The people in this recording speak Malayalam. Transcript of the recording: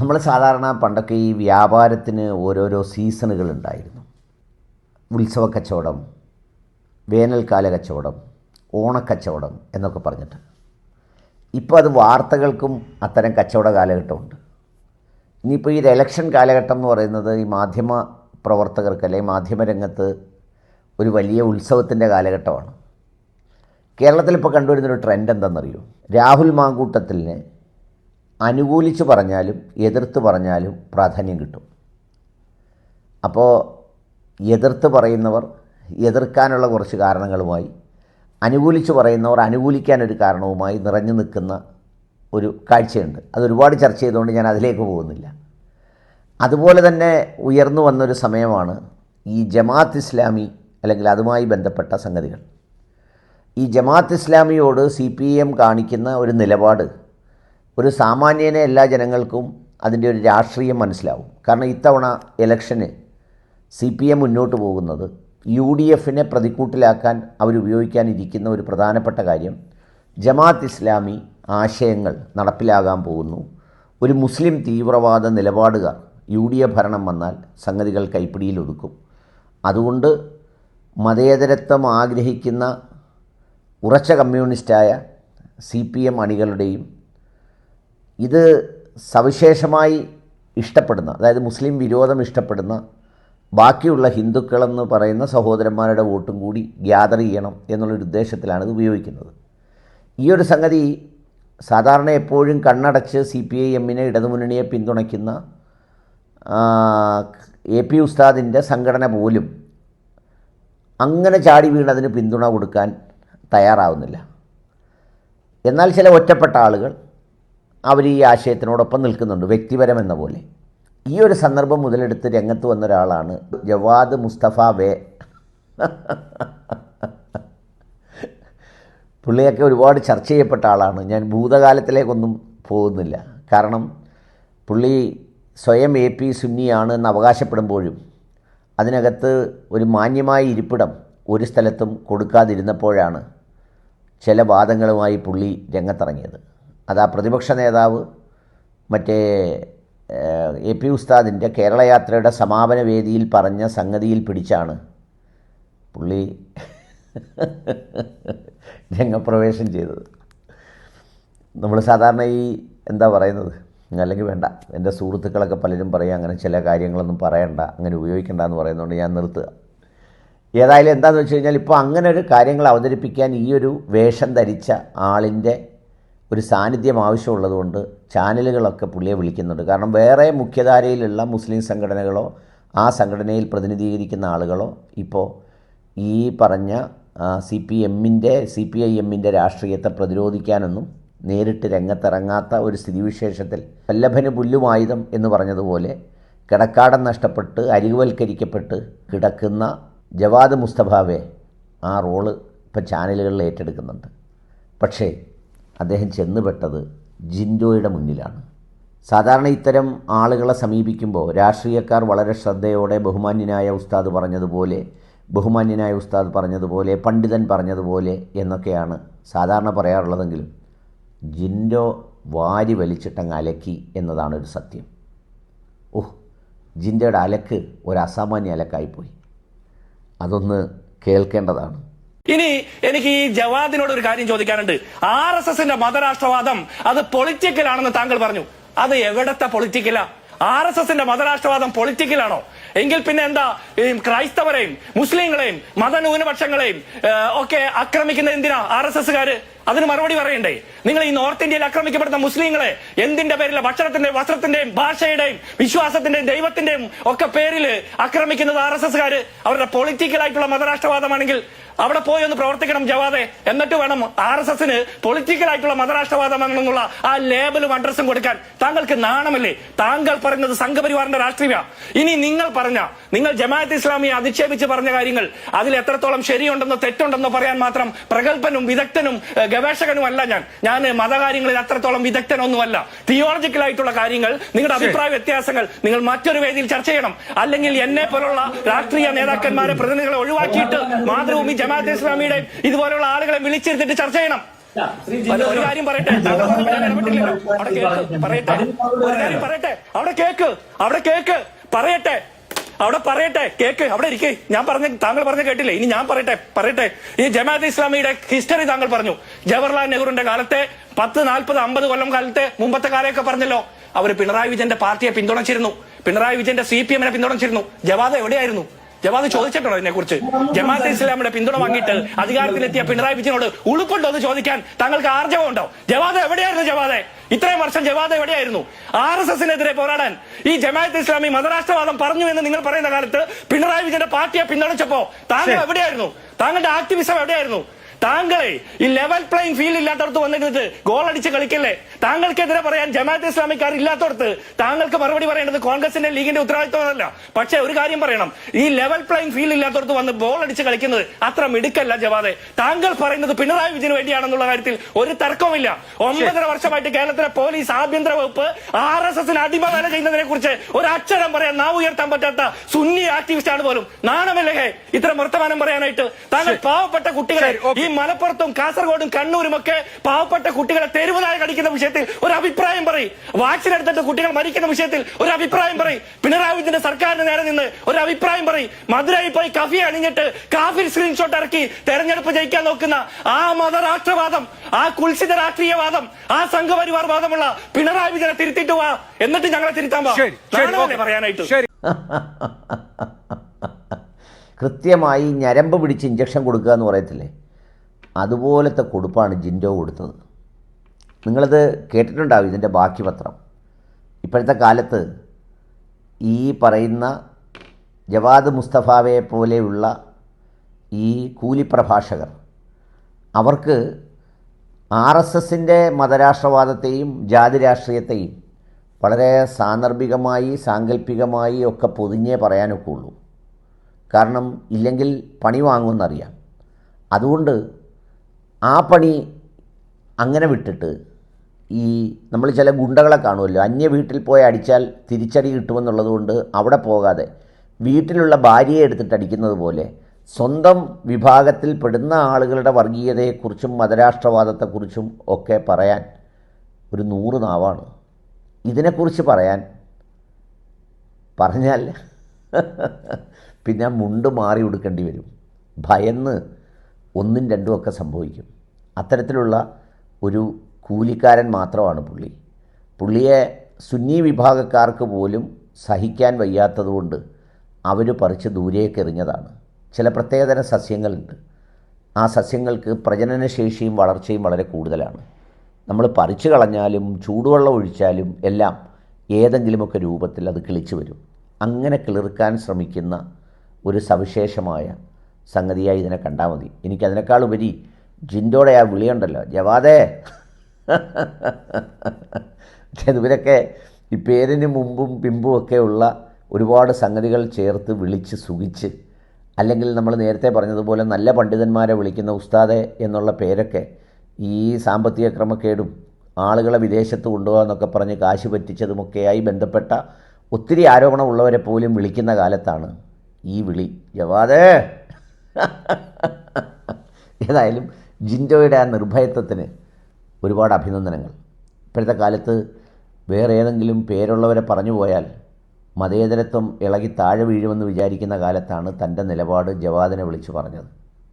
നമ്മൾ സാധാരണ പണ്ടൊക്കെ ഈ വ്യാപാരത്തിന് ഓരോരോ സീസണുകൾ ഉണ്ടായിരുന്നു. ഉത്സവ കച്ചവടം വേനൽക്കാല കച്ചവടം ഓണക്കച്ചവടം എന്നൊക്കെ പറഞ്ഞിട്ട്. ഇപ്പോൾ അത് വാർത്തകൾക്കും അത്തരം കച്ചവട കാലഘട്ടമുണ്ട്. ഇനിയിപ്പോൾ ഈ ഇലക്ഷൻ കാലഘട്ടം എന്ന് പറയുന്നത് ഈ മാധ്യമ പ്രവർത്തകർക്ക് അല്ലെങ്കിൽ മാധ്യമരംഗത്ത് ഒരു വലിയ ഉത്സവത്തിന്റെ കാലഘട്ടമാണ്. കേരളത്തിൽ ഇപ്പോൾ കണ്ടുവരുന്നൊരു ട്രെൻഡ് എന്താണെന്നറിയോ? രാഹുൽ മാങ്കൂട്ടത്തിലിനെ അനുകൂലിച്ച് പറഞ്ഞാലും എതിർത്ത് പറഞ്ഞാലും പ്രാധാന്യം കിട്ടും. അപ്പോൾ എതിർത്ത് പറയുന്നവർ എതിർക്കാനുള്ള കുറച്ച് കാരണങ്ങളുമായി അനുകൂലിച്ച് പറയുന്നവർ അനുകൂലിക്കാനൊരു കാരണവുമായി നിറഞ്ഞു നിൽക്കുന്ന ഒരു കാഴ്ചയുണ്ട്. അതൊരുപാട് ചർച്ച ചെയ്തുകൊണ്ട് ഞാൻ അതിലേക്ക് പോകുന്നില്ല. അതുപോലെ തന്നെ ഉയർന്നു വന്നൊരു സമയമാണ് ഈ ജമാഅത്ത് ഇസ്ലാമി അല്ലെങ്കിൽ അതുമായി ബന്ധപ്പെട്ട സംഗതികൾ. ഈ ജമാഅത്ത് ഇസ്ലാമിയോട് സി പി എം കാണിക്കുന്ന ഒരു നിലപാട് ഒരു സാമാന്യനെ എല്ലാ ജനങ്ങൾക്കും അതിന്റെ ഒരു രാഷ്ട്രീയം മനസ്സിലാവും. കാരണം ഇത്തവണ ഇലക്ഷന് സി പി എം മുന്നോട്ട് പോകുന്നത് യു ഡി എഫിനെ പ്രതിക്കൂട്ടിലാക്കാൻ അവരുപയോഗിക്കാനിരിക്കുന്ന ഒരു പ്രധാനപ്പെട്ട കാര്യം ജമാഅത്ത് ഇസ്ലാമി ആശയങ്ങൾ നടപ്പിലാകാൻ പോകുന്നു. ഒരു മുസ്ലിം തീവ്രവാദ നിലപാടുകാർ യു ഡി എഫ് ഭരണം വന്നാൽ സംഗതികൾ കൈപ്പിടിയിൽ ഒതുക്കും. അതുകൊണ്ട് മതേതരത്വം ആഗ്രഹിക്കുന്ന ഉറച്ച കമ്മ്യൂണിസ്റ്റായ സി പി എം അണികളുടെയും ഇത് സവിശേഷമായി ഇഷ്ടപ്പെടുന്ന അതായത് മുസ്ലിം വിരോധം ഇഷ്ടപ്പെടുന്ന ബാക്കിയുള്ള ഹിന്ദുക്കളെന്ന് പറയുന്ന സഹോദരന്മാരുടെ വോട്ടും കൂടി ഗ്യാദർ ചെയ്യണം എന്നുള്ളൊരു ഉദ്ദേശത്തിലാണ് ഇത് ഉപയോഗിക്കുന്നത്. ഈ ഒരു സംഗതി സാധാരണ എപ്പോഴും കണ്ണടച്ച് സി പി ഐ എമ്മിനെ ഇടതുമുന്നണിയെ പിന്തുണയ്ക്കുന്ന എ പി ഉസ്താദിന്റെ സംഘടന പോലും അങ്ങനെ ചാടി വീണതിന് പിന്തുണ കൊടുക്കാൻ തയ്യാറാവുന്നില്ല. എന്നാൽ ചില ഒറ്റപ്പെട്ട ആളുകൾ അവർ ഈ ആശയത്തിനോടൊപ്പം നിൽക്കുന്നുണ്ട് വ്യക്തിപരമെന്ന പോലെ. ഈ ഒരു സന്ദർഭം മുതലെടുത്ത് രംഗത്ത് വന്ന ഒരാളാണ് ജവാദ് മുസ്തഫ വേ. പുള്ളിയൊക്കെ ഒരുപാട് ചർച്ച ചെയ്യപ്പെട്ട ആളാണ്. ഞാൻ ഭൂതകാലത്തിലേക്കൊന്നും പോകുന്നില്ല. കാരണം പുള്ളി സ്വയം എ പി സുന്നിയാണ് എന്ന് അവകാശപ്പെടുമ്പോഴും അതിനകത്ത് ഒരു മാന്യമായ ഇരിപ്പിടം ഒരു സ്ഥലത്തും കൊടുക്കാതിരുന്നപ്പോഴാണ് ചില വാദങ്ങളുമായി പുള്ളി രംഗത്തിറങ്ങിയത്. അത് ആ പ്രതിപക്ഷ നേതാവ് മറ്റേ എ പി ഉസ്താദിന്റെ കേരള യാത്രയുടെ സമാപന വേദിയിൽ പറഞ്ഞ സംഗതിയിൽ പിടിച്ചാണ് പുള്ളി രംഗപ്രവേശം ചെയ്തത്. നമ്മൾ സാധാരണ ഈ എന്താ പറയുന്നത്? അല്ലെങ്കിൽ വേണ്ട എന്റെ സുഹൃത്തുക്കളൊക്കെ പലരും പറയും അങ്ങനെ ചില കാര്യങ്ങളൊന്നും പറയണ്ട അങ്ങനെ ഉപയോഗിക്കണ്ട എന്ന് പറയുന്നതുകൊണ്ട് ഞാൻ നിർത്തുക. ഏതായാലും എന്താണെന്ന് വെച്ച് കഴിഞ്ഞാൽ ഇപ്പോൾ അങ്ങനെ ഒരു കാര്യങ്ങൾ അവതരിപ്പിക്കാൻ ഈ ഒരു വേഷം ധരിച്ച ആളിന്റെ ഒരു സാന്നിധ്യം ആവശ്യമുള്ളതുകൊണ്ട് ചാനലുകളൊക്കെ പുള്ളിയെ വിളിക്കുന്നുണ്ട്. കാരണം വേറെ മുഖ്യധാരയിലുള്ള മുസ്ലിം സംഘടനകളോ ആ സംഘടനയിൽ പ്രതിനിധീകരിക്കുന്ന ആളുകളോ ഇപ്പോൾ ഈ പറഞ്ഞ സി പി എമ്മിന്റെ സി പി ഐ എമ്മിന്റെ രാഷ്ട്രീയത്തെ പ്രതിരോധിക്കാനൊന്നും നേരിട്ട് രംഗത്തിറങ്ങാത്ത ഒരു സ്ഥിതിവിശേഷത്തിൽ വല്ലഭന് പുല്ലുമായുധം എന്ന് പറഞ്ഞതുപോലെ കിടക്കാടം നഷ്ടപ്പെട്ട് അരികുവൽക്കരിക്കപ്പെട്ട് കിടക്കുന്ന ജവാദ് മുസ്തഫാവെ ആ റോൾ ഇപ്പം ചാനലുകളിൽ ഏറ്റെടുക്കുന്നുണ്ട്. പക്ഷേ അദ്ദേഹം ചെന്നുപെട്ടത് ജിൻഡോയുടെ മുന്നിലാണ്. സാധാരണ ഇത്തരം ആളുകളെ സമീപിക്കുമ്പോൾ രാഷ്ട്രീയക്കാർ വളരെ ശ്രദ്ധയോടെ ബഹുമാന്യനായ ഉസ്താദ് പറഞ്ഞതുപോലെ ബഹുമാന്യനായ ഉസ്താദ് പറഞ്ഞതുപോലെ പണ്ഡിതൻ പറഞ്ഞതുപോലെ എന്നൊക്കെയാണ് സാധാരണ പറയാറുള്ളതെങ്കിലും ജിൻഡോ വാരി വലിച്ചിട്ടങ്ങ് അലക്കി എന്നതാണ് ഒരു സത്യം. ഓഹ് ജിൻഡോയുടെ അലക്ക് ഒരു അസാമാന്യ അലക്കായിപ്പോയി. അതൊന്ന് കേൾക്കേണ്ടതാണ്. ഇനി എനിക്ക് ഈ ജവാദിനോട് ഒരു കാര്യം ചോദിക്കാനുണ്ട്. ആർ എസ് എസിന്റെ മതരാഷ്ട്രവാദം അത് പൊളിറ്റിക്കൽ ആണെന്ന് താങ്കൾ പറഞ്ഞു. അത് എവിടത്തെ പൊളിറ്റിക്കലാ? ആർ എസ് എസിന്റെ മതരാഷ്ട്രവാദം പൊളിറ്റിക്കലാണോ? എങ്കിൽ പിന്നെ എന്താ? ക്രൈസ്തവരെയും മുസ്ലിങ്ങളെയും മതന്യൂനപക്ഷങ്ങളെയും ഒക്കെ ആക്രമിക്കുന്നത് എന്തിനാ? ആർ എസ് എസ്സുകാര് അതിന് മറുപടി പറയണ്ടേ? നിങ്ങൾ ഈ നോർത്ത് ഇന്ത്യയിൽ ആക്രമിക്കപ്പെടുന്ന മുസ്ലിങ്ങളെ എന്തിന്റെ പേരിലെ? ഭക്ഷണത്തിന്റെ വസ്ത്രത്തിന്റെയും ഭാഷയുടെയും വിശ്വാസത്തിന്റെയും ദൈവത്തിന്റെയും ഒക്കെ പേരിൽ ആക്രമിക്കുന്നത് ആർ എസ് എസ്സുകാര് അവരുടെ പൊളിറ്റിക്കൽ ആയിട്ടുള്ള മതരാഷ്ട്രവാദമാണെങ്കിൽ അവിടെ പോയി ഒന്ന് പ്രവർത്തിക്കണം ജവാദെ. എന്നിട്ട് വേണം ആർ എസ് എസിന് പൊളിറ്റിക്കൽ ആയിട്ടുള്ള മതരാഷ്ട്രവാദം എന്നുള്ള ആ ലേബലും അഡ്രസ്സും കൊടുക്കാൻ. താങ്കൾക്ക് നാണമല്ലേ? താങ്കൾ പറഞ്ഞത് സംഘപരിവാറിന്റെ രാഷ്ട്രീയ. ഇനി നിങ്ങൾ പറഞ്ഞ നിങ്ങൾ ജമാഅത്ത് ഇസ്ലാമിയെ അധിക്ഷേപിച്ച് പറഞ്ഞ കാര്യങ്ങൾ അതിൽ എത്രത്തോളം ശരിയുണ്ടെന്നോ തെറ്റുണ്ടെന്നോ പറയാൻ മാത്രം പ്രഗത്ഭനും വിദഗ്ധനും ഗവേഷകനും അല്ല ഞാൻ. ഞാൻ മതകാര്യങ്ങളിൽ അത്രത്തോളം വിദഗ്ധനൊന്നുമല്ല. തിയോളജിക്കൽ ആയിട്ടുള്ള കാര്യങ്ങൾ നിങ്ങളുടെ അഭിപ്രായ വ്യത്യാസങ്ങൾ നിങ്ങൾ മറ്റൊരു വേദിയിൽ ചർച്ച ചെയ്യണം. അല്ലെങ്കിൽ എന്നെ പോലുള്ള രാഷ്ട്രീയ നേതാക്കന്മാരെ പ്രതിനിധികളെ ഒഴിവാക്കിയിട്ട് മാതൃഭൂമി ജമാഅത്ത് ഇസ്ലാമിയുടെ ഇതുപോലെയുള്ള ആളുകളെ വിളിച്ചിരുത്തിട്ട് ചർച്ച ചെയ്യണം. ഒരു കാര്യം പറയട്ടെ. അവിടെ കേക്ക്. പറയട്ടെ. ഒരു കാര്യം പറയട്ടെ. അവിടെ കേക്ക്. അവിടെ കേക്ക്. പറയട്ടെ. അവിടെ പറയട്ടെ. കേക്ക്. അവിടെ ഇരിക്കേ. ഞാൻ പറഞ്ഞ താങ്കൾ പറഞ്ഞ കേട്ടില്ലേ? ഇനി ഞാൻ പറയട്ടെ. പറയട്ടെ. ഈ ജമാഅത്ത് ഇസ്ലാമിയുടെ ഹിസ്റ്ററി താങ്കൾ പറഞ്ഞു. ജവഹർലാൽ നെഹ്റുവിന്റെ കാലത്തെ പത്ത് നാൽപ്പത് അമ്പത് കൊല്ലം കാലത്തെ മുമ്പത്തെ കാലമൊക്കെ പറഞ്ഞല്ലോ. അവർ പിണറായി വിജയന്റെ പാർട്ടിയെ പിന്തുണച്ചിരുന്നു. പിണറായി വിജയന്റെ സി പി എമ്മിനെ പിന്തുണച്ചിരുന്നു. ജവാദ എവിടെയായിരുന്നു? ജവാദ് ചോദിച്ചിട്ടുണ്ടോ ഇതിനെ കുറിച്ച് ജമാഅത്ത് ഇസ്ലാമിയുടെ പിന്തുണ വാങ്ങിയിട്ട് അധികാരത്തിലെത്തിയ പിണറായി വിജയനോട് ഉളുപ്പുണ്ടോ എന്ന് ചോദിക്കാൻ താങ്കൾക്ക് ആർജവമുണ്ടോ ജവാദ് എവിടെയായിരുന്നു ജവാദെ ഇത്രയും വർഷം ജവാദ് എവിടെയായിരുന്നു? ആർ എസ് എസിനെതിരെ പോരാടാൻ ഈ ജമാഅത്ത് ഇസ്ലാമി മതരാഷ്ട്രവാദം പറഞ്ഞു എന്ന് നിങ്ങൾ പറയുന്ന കാലത്ത് പിണറായി വിജയന്റെ പാർട്ടിയെ പിന്തുണച്ചപ്പോ താങ്കൾ എവിടെയായിരുന്നു? താങ്കളുടെ ആക്ടിവിസം എവിടെയായിരുന്നു? താങ്കളെ ഈ ലെവൽ പ്ലേയിങ് ഫീൽഡ് ഇല്ലാത്തടത്ത് വന്നിരുന്നത് ഗോൾ അടിച്ച് കളിക്കല്ലേ? താങ്കൾക്കെതിരെ പറയാൻ ജമാഅത്ത് ഇസ്ലാമിക്കാർ ഇല്ലാത്തടത്ത് താങ്കൾക്ക് മറുപടി പറയേണ്ടത് കോൺഗ്രസിന്റെ ലീഗിന്റെ ഉത്തരവാദിത്വമല്ല. പക്ഷെ ഒരു കാര്യം പറയണം. ഈ ലെവൽ പ്ലേയിങ് ഫീൽഡ് ഇല്ലാത്തടത്ത് വന്ന് ബോൾ അടിച്ച് കളിക്കുന്നത് അത്ര മിടുക്കല്ല ജവാദെ. താങ്കൾ പറയുന്നത് പിണറായി വിജയന് വേണ്ടിയാണെന്നുള്ള കാര്യത്തിൽ ഒരു തർക്കവുമില്ല. ഒമ്പതര വർഷമായിട്ട് കേരളത്തിലെ പോലീസ് ആഭ്യന്തര വകുപ്പ് ആർ എസ് എസിന് അടിമ വേല ചെയ്യുന്നതിനെ കുറിച്ച് ഒരു അക്ഷരം പറയാൻ നാവ് ഉയർത്താൻ പറ്റാത്ത സുന്നി ആക്ടിവിസ്റ്റ് ആണ് പോലും. നാണമില്ലേ ഇത്ര ഇത്തരം വർത്തമാനം പറയാനായിട്ട്. താങ്കൾ പാവപ്പെട്ട കുട്ടികളെ ശരി, ഈ മലപ്പുറത്തും കാസർഗോഡും കണ്ണൂരും ഒക്കെ പാവപ്പെട്ട കുട്ടികളെ തെരുവുനായ കടിക്കുന്ന വിഷയത്തിൽ ഒരു അഭിപ്രായം പറയും. വാക്സിൻ എടുത്തിട്ട് കുട്ടികൾ മരിക്കുന്ന വിഷയത്തിൽ ഒരു അഭിപ്രായം പറയും. പിണറായി വിജയന്റെ സർക്കാരിന് നേരെ നിന്ന് ഒരു അഭിപ്രായം പറയും. മധുരയിൽ പോയി കഫി അണിഞ്ഞിട്ട് കാഫി സ്ക്രീൻഷോട്ട് ഇറക്കി തെരഞ്ഞെടുപ്പ് ജയിക്കാൻ നോക്കുന്ന ആ മതരാഷ്ട്രവാദം ആ കുൽസിത രാഷ്ട്രീയവാദം ആ സംഘപരിവാർ വാദമുള്ള പിണറായി വിജയനെ തിരുത്തിട്ട് വാ. എന്നിട്ട് ഞങ്ങളെ തിരുത്താൻ പറയാനായിട്ട്? കൃത്യമായി ഞരമ്പ് പിടിച്ച് ഇഞ്ചക്ഷൻ കൊടുക്കുക എന്ന് പറയത്തില്ലേ? അതുപോലത്തെ കൊടുപ്പാണ് ജിൻഡോ കൊടുത്തത്. നിങ്ങളത് കേട്ടിട്ടുണ്ടാവും ഇതിന്റെ ബാക്കി പത്രം. ഇപ്പോഴത്തെ കാലത്ത് ഈ പറയുന്ന ജവാദ് മുസ്തഫാവയെ പോലെയുള്ള ഈ കൂലിപ്രഭാഷകർ അവർക്ക് ആർ എസ് എസിന്റെ മതരാഷ്ട്രവാദത്തെയും ജാതി രാഷ്ട്രീയത്തെയും വളരെ സാന്ദർഭികമായി സാങ്കല്പികമായി ഒക്കെ പൊതിഞ്ഞേ പറയാനൊക്കെ ഉള്ളൂ. കാരണം ഇല്ലെങ്കിൽ പണി വാങ്ങുമെന്നറിയാം. അതുകൊണ്ട് ആ പണി അങ്ങനെ വിട്ടിട്ട് ഈ നമ്മൾ ചില ഗുണ്ടകളെ കാണുമല്ലോ. അന്യ വീട്ടിൽ പോയി അടിച്ചാൽ തിരിച്ചടി കിട്ടുമെന്നുള്ളതുകൊണ്ട് അവിടെ പോകാതെ വീട്ടിലുള്ള ഭാര്യയെ എടുത്തിട്ട് അടിക്കുന്നത് പോലെ സ്വന്തം വിഭാഗത്തിൽ പെടുന്ന ആളുകളുടെ വർഗീയതയെക്കുറിച്ചും മതരാഷ്ട്രവാദത്തെക്കുറിച്ചും ഒക്കെ പറയാൻ ഒരു നൂറ് നാവാണ്. ഇതിനെക്കുറിച്ച് പറയാൻ പറഞ്ഞാൽ പിന്നെ മുണ്ട് മാറി ഉടുക്കേണ്ടി വരും. ഭയന്ന് ഒന്നും രണ്ടും ഒക്കെ സംഭവിക്കും. അത്തരത്തിലുള്ള ഒരു കൂലിക്കാരൻ മാത്രമാണ് പുള്ളി. പുള്ളിയെ സുന്നി വിഭാഗക്കാർക്ക് പോലും സഹിക്കാൻ വയ്യാത്തതുകൊണ്ട് അവർ പറിച്ച് ദൂരേക്ക് എറിഞ്ഞതാണ്. ചില പ്രത്യേകതരം സസ്യങ്ങളുണ്ട്. ആ സസ്യങ്ങൾക്ക് പ്രജനനശേഷിയും വളർച്ചയും വളരെ കൂടുതലാണ്. നമ്മൾ പറിച്ചു കളഞ്ഞാലും ചൂടുവെള്ളം ഒഴിച്ചാലും എല്ലാം ഏതെങ്കിലുമൊക്കെ രൂപത്തിൽ അത് കിളിച്ചു വരും. അങ്ങനെ കിളിർക്കാൻ ശ്രമിക്കുന്ന ഒരു സവിശേഷമായ സംഗതിയായി ഇതിനെ കണ്ടാൽ മതി. എനിക്കതിനേക്കാൾ ഉപരി ജിൻഡോടെ ആ വിളിയുണ്ടല്ലോ. ജവാദേ. ഇവരൊക്കെ ഈ പേരിന് മുമ്പും പിമ്പും ഒക്കെ ഉള്ള ഒരുപാട് സംഗതികൾ ചേർത്ത് വിളിച്ച് സുഖിച്ച് അല്ലെങ്കിൽ നമ്മൾ നേരത്തെ പറഞ്ഞതുപോലെ നല്ല പണ്ഡിതന്മാരെ വിളിക്കുന്ന ഉസ്താദെ എന്നുള്ള പേരൊക്കെ ഈ സാമ്പത്തിക ക്രമക്കേടും ആളുകളെ വിദേശത്ത് കൊണ്ടുപോകാമെന്നൊക്കെ പറഞ്ഞ് കാശ് പറ്റിച്ചതുമൊക്കെയായി ബന്ധപ്പെട്ട ഒത്തിരി ആരോപണമുള്ളവരെ പോലും വിളിക്കുന്ന കാലത്താണ് ഈ വിളി. ജവാദേ. ഏതായാലും ജിൻഡോയുടെ ആ നിർഭയത്വത്തിന് ഒരുപാട് അഭിനന്ദനങ്ങൾ. ഇപ്പോഴത്തെ കാലത്ത് വേറെ ഏതെങ്കിലും പേരുള്ളവരെ പറഞ്ഞു പോയാൽ മതേതരത്വം ഇളകി താഴെ വീഴുമെന്ന് വിചാരിക്കുന്ന കാലത്താണ് തന്റെ നിലപാട് ജവാദിനെ വിളിച്ചു പറഞ്ഞത്.